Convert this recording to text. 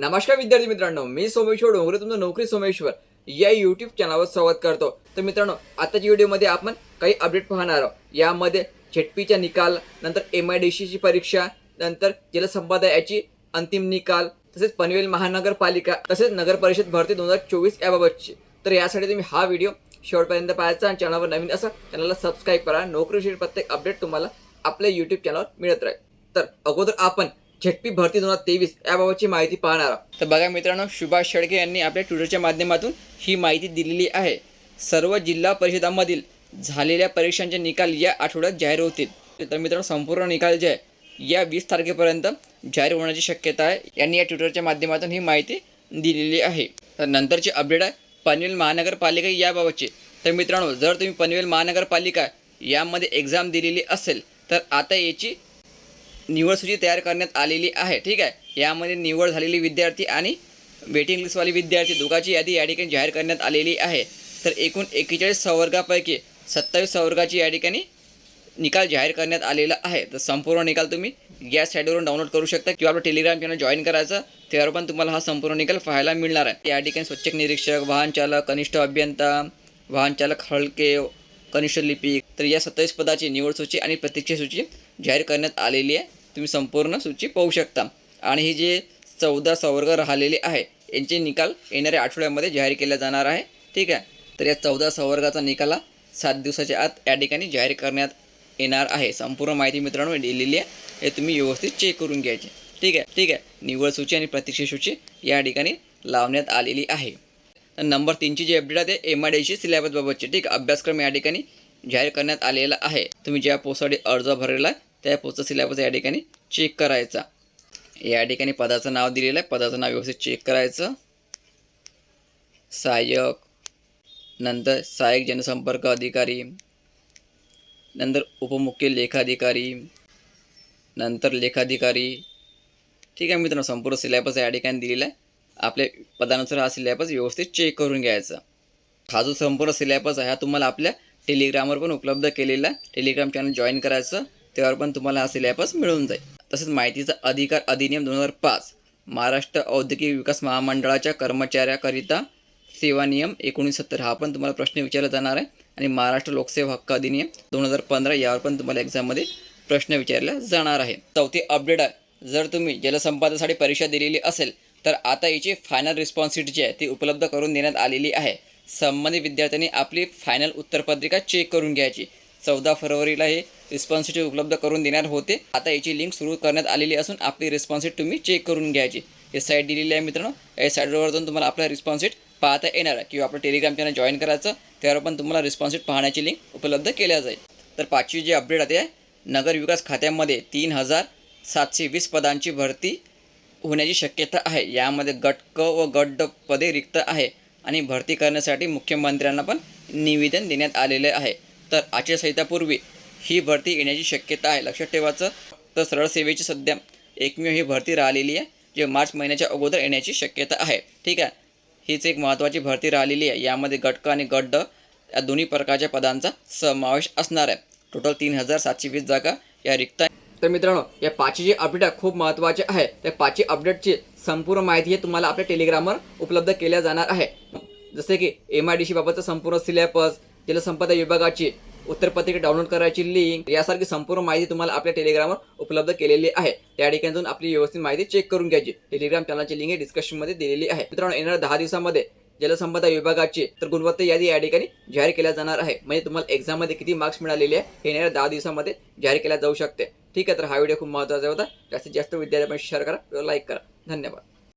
नमस्कार विद्यार्थी मित्रांनो मी सोमेश्वर डोंगरे तुमचं नोकरी सोमेश्वर या यूट्यूब चॅनलवर स्वागत करतो. तर मित्रांनो आताच्या व्हिडिओमध्ये आपण काही अपडेट पाहणार आहोत. यामध्ये झेटपीचा निकाल नंतर एम आय डी सीची परीक्षा नंतर जलसंपदा याची अंतिम निकाल तसेच पनवेल महानगरपालिका तसेच नगर परिषद भरती दोन हजार चोवीस याबाबतची. तर यासाठी तुम्ही हा व्हिडिओ शेवटपर्यंत पाहायचा आणि चॅनलवर नवीन असा चॅनलला सबस्क्राईब करा. नोकरीविषयी प्रत्येक अपडेट तुम्हाला आपल्या यूट्यूब चॅनलवर मिळत राहील. तर अगोदर आपण झटपी भरती दोन हजार तेवीस याबाबतची माहिती पाहणार तर बघा मित्रांनो सुभाष शेळके यांनी आपल्या ट्विटरच्या माध्यमातून ही माहिती दिलेली आहे. सर्व जिल्हा परिषदांमधील झालेल्या परीक्षांचे निकाल या आठवड्यात जाहीर होतील. तर मित्रांनो संपूर्ण निकाल जे आहे या वीस तारखेपर्यंत जाहीर होण्याची शक्यता आहे. यांनी या ट्विटरच्या माध्यमातून ही माहिती दिलेली आहे. तर नंतरची अपडेट आहे पनवेल महानगरपालिका याबाबतची. तर मित्रांनो जर तुम्ही पनवेल महानगरपालिका यामध्ये एक्झाम दिलेली असेल तर आता याची निवडसूची तयार करण्यात आलेली आहे. ठीक आहे? यामध्ये निवड झालेली विद्यार्थी आणि वेटिंग लिस्टवाली विद्यार्थी दोघांची यादी या ठिकाणी जाहीर करण्यात आलेली आहे. तर एकूण एकेचाळीस संवर्गापैकी सत्तावीस संवर्गाची या ठिकाणी निकाल जाहीर करण्यात आलेला आहे. तर संपूर्ण निकाल तुम्ही या साईडवरून डाउनलोड करू शकता किंवा आपलं टेलिग्राम चॅनल जॉईन करायचं त्यावर पण तुम्हाला हा संपूर्ण निकाल पाहायला मिळणार आहे. या ठिकाणी स्वच्छक निरीक्षक वाहन चालक कनिष्ठ अभियंता वाहन चालक हळके कनिष्ठ लिपिक तर या सत्तावीस पदाची निवड सूची आणि प्रतीक्षा सूची जाहीर करण्यात आलेली आहे. तुम्ही संपूर्ण सूची पाहू शकता. आणि ही जे चौदा संवर्ग राहिलेले आहे यांचे निकाल येणाऱ्या आठवड्यामध्ये जाहीर केला जाणार आहे. ठीक आहे? तर या चौदा संवर्गाचा निकाल सात दिवसाच्या आत या ठिकाणी जाहीर करण्यात येणार आहे. संपूर्ण माहिती मित्रांनो दिलेली आहे. हे तुम्ही व्यवस्थित चेक करून घ्यायचे. ठीक आहे? ठीक आहे? निवड सूची आणि प्रतीक्षा सूची या ठिकाणी लावण्यात आलेली आहे. नंबर तीनची जी अपडेट आहे ते एम आय डी सी सिलेबसबाबतची ठीक आहे? अभ्यासक्रम या ठिकाणी जाहीर करण्यात आलेला आहे. तुम्ही ज्या पोस्टसाठी अर्ज भरलेला आहे त्या पोस्टचा सिलेबस या ठिकाणी चेक करायचा. या ठिकाणी पदाचं नाव दिलेलं आहे. पदाचं नाव व्यवस्थित चेक करायचं. सहाय्यक नंतर सहाय्यक जनसंपर्क अधिकारी नंतर उपमुख्य लेखाधिकारी नंतर लेखाधिकारी. ठीक आहे मित्रांनो संपूर्ण सिलेबस या ठिकाणी दिलेला आहे. आपल्या पदानुसार हा सिलेबस व्यवस्थित चेक करून घ्यायचा. हा जो संपूर्ण सिलेबस आहे हा तुम्हाला आपल्या टेलिग्रामवर पण उपलब्ध केलेला आहे. टेलिग्राम चॅनल जॉईन करायचं. त्यावर पण तुम्हाला हा सिलेबस मिळून जाईल. तसेच माहितीचा अधिकार अधिनियम दोन हजार पाच महाराष्ट्र औद्योगिक विकास महामंडळाच्या कर्मचाऱ्याकरिता सेवा नियम एकोणीस सत्तर हा पण तुम्हाला प्रश्न विचारला जाणार आहे. आणि महाराष्ट्र लोकसेवा हक्क अधिनियम दोन हजार पंधरा यावर पण तुम्हाला एक्झाममध्ये प्रश्न विचारला जाणार आहे. चौथी अपडेट आहे. जर तुम्ही जलसंपादनासाठी परीक्षा दिलेली असेल तर आता याची फायनल रिस्पॉन्सिबिलिटी जी आहे ती उपलब्ध करून देण्यात आलेली आहे. संबंधित विद्यार्थ्यांनी आपली फायनल उत्तरपत्रिका चेक करून घ्यायची. चौदा फरवरीला हे रिस्पॉन्सिटी उपलब्ध करून देणार होते. आता याची लिंक सुरू करण्यात आलेली असून आपली रिस्पॉन्सिट तुम्ही चेक करून घ्यायची. हे साईट दिलेली आहे मित्रांनो. या साईटवर जाऊन तुम्हाला आपला रिस्पॉन्सिट पाहता येणार आहे किंवा आपलं टेलिग्राम चॅनल जॉईन करायचं त्यावर पण तुम्हाला रिस्पॉन्सिट पाहण्याची लिंक उपलब्ध केल्या जाईल. तर पाचवी जी अपडेट आहे नगर विकास खात्यामध्ये तीन हजार सातशे वीस पदांची भरती होण्याची शक्यता आहे. यामध्ये गट क व गट ड पदे रिक्त आहे आणि भरती करण्यासाठी मुख्यमंत्र्यांना पण निवेदन देण्यात आलेले आहे. तर आचारसंहितापूर्वी ही भरती येण्याची शक्यता आहे. लक्षात ठेवायचं तर सरळ सेवेची सध्या एकमेव ही भरती राहिलेली आहे जे मार्च महिन्याच्या अगोदर येण्याची शक्यता आहे. ठीक आहे? हीच एक महत्त्वाची भरती राहिलेली आहे. यामध्ये गटक आणि गड्ड या दोन्ही प्रकारच्या पदांचा समावेश असणार आहे. टोटल तीन हजार सातशे वीस जागा या रिक्त आहे तर मित्रांनो या पाचवी जे अपडेट आहे खूप महत्त्वाचे आहे. त्या पाचवी अपडेटची संपूर्ण माहिती हे तुम्हाला आपल्या टेलिग्रामवर उपलब्ध केल्या जाणार आहे. जसे की एम आय डी सी बाबतचा संपूर्ण सिलेबस जलसंपदा विभागाची उत्तरपत्रिका डाउनलोड करायची लिंक यासारखी संपूर्ण माहिती तुम्हाला आपल्या टेलिग्रामवर उपलब्ध केलेली आहे. त्या ठिकाणी जाऊन आपली व्यवस्थित माहिती चेक करून घ्यायची. टेलिग्राम चॅनलची लिंक डिस्कशनमध्ये दिलेली आहे. मित्रांनो येणाऱ्या दहा दिवसामध्ये जलसंपदा विभागाची तर गुणवत्ता यादी या ठिकाणी जाहीर केल्या जाणार आहे. म्हणजे तुम्हाला एक्झाममध्ये किती मार्क्स मिळालेले आहे हे येणाऱ्या दहा दिवसामध्ये जाहीर केल्या जाऊ शकते. ठीक आहे तर हा व्हिडिओ खूप महत्त्वाचा होता. जास्तीत जास्त विद्यार्थ्यांना शेअर करा लाईक करा. धन्यवाद.